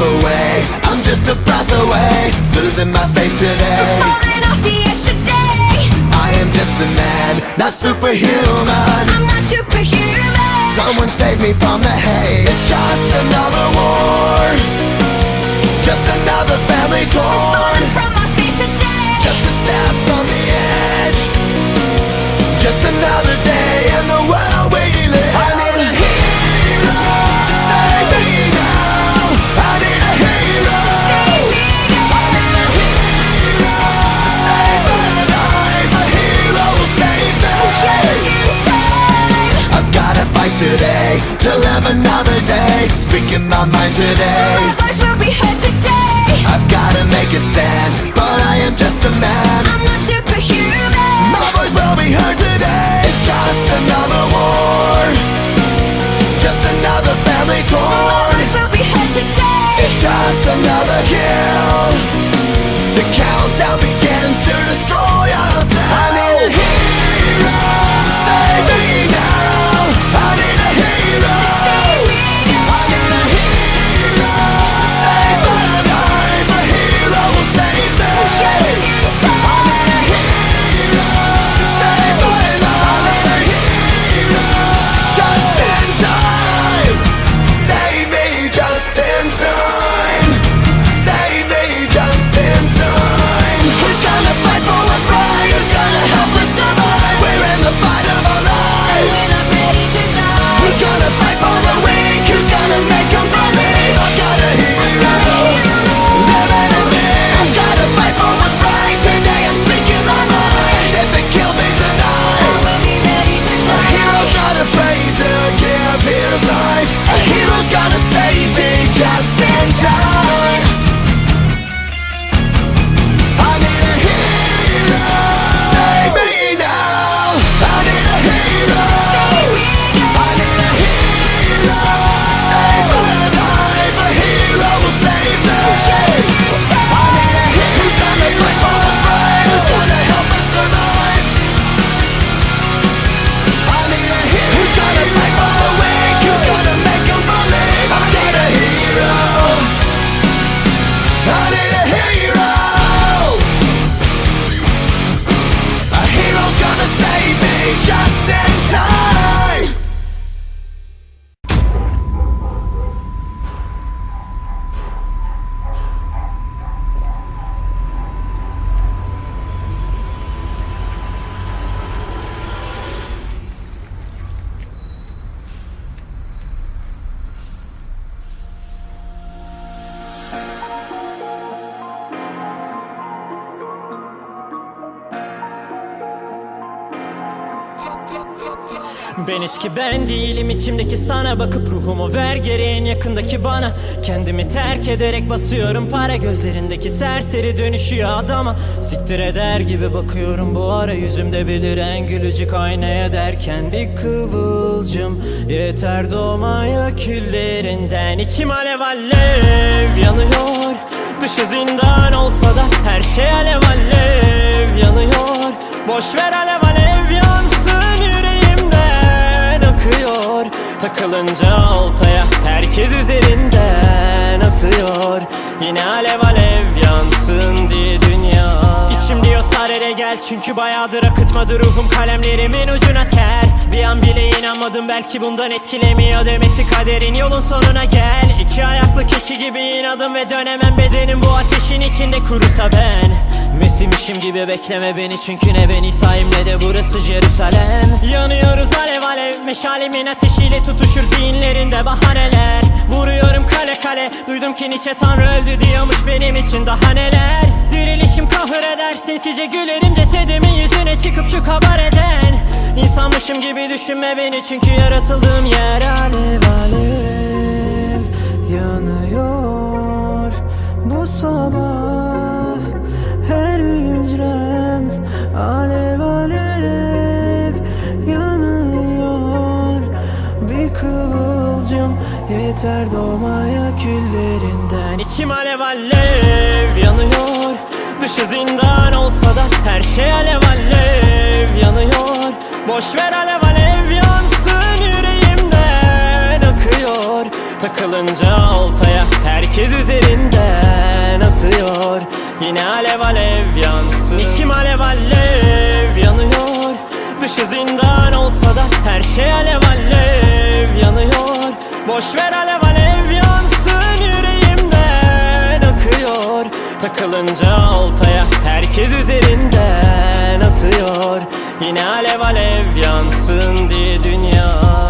away. I'm just a breath away. Losing my faith today. I'm Falling off the edge today. I am just a man, not superhuman. I'm not superhuman. Someone save me from the hate It's just another war. Just another family torn. Falling from my feet today. Just a step Speaking my mind today. My voice will be heard today. I've gotta make a stand, but I am just a man. I'm not superhuman. My voice will be heard today. It's just another war, just another family torn My voice will be heard today. It's just another kill. The countdown begins to destroy ourselves. I need a hero Justin! Ben eski ben değilim içimdeki sana Bakıp ruhumu ver geri en yakındaki bana Kendimi terk ederek basıyorum. Para Gözlerindeki serseri dönüşüyor adama. Siktir eder gibi bakıyorum bu ara. Yüzümde beliren gülücük aynaya derken Bir kıvılcım. Yeter doğmaya küllerinden. İçim alev alev yanıyor. Dışı zindan olsa da her şey alev alev yanıyor. Boş ver alev alev Takılınca oltaya. Herkes üzerinden atıyor. Yine alev alev yansın diye dünya. İçim diyor sarere gel çünkü bayağıdır akıtmadı ruhum kalemlerimin ucuna inanmadım belki bundan etkilemiyor demesi kaderin yolun sonuna gel. İki ayaklı keçi gibi inadım ve dönemem bedenim bu ateşin içinde kurusa ben. Mesimişim gibi bekleme beni çünkü ne ben İsa'yım ne de burası Jerusalem. Yanıyoruz alev alev meşalemin ateşiyle tutuşur zihinlerinde bahaneler. Vuruyorum kale kale duydum ki Nietzsche tanrı öldü diyormuş benim için daha neler. Dirilişim kahır eder sinsice gülerim cesedimin yüzüne çıkıp şu kabar eden İnsanmışım gibi düşünme beni çünkü yaratıldığım yer alev alev yanıyor. Bu sabah her hücrem alev alev yanıyor. Bir kıvılcım yeter doğmaya küllerinden. İçim alev alev yanıyor. Dışı zindan olsa da her şey alev alev Boş ver alev alev yansın yüreğimden akıyor. Takılınca oltaya herkes üzerinden atıyor. Yine alev alev yansın. İçim alev alev yanıyor. Dışı zindan olsa da her şey alev alev yanıyor. Boş ver alev Takılınca oltaya. Herkes üzerinden atıyor. Yine alev alev yansın diye dünya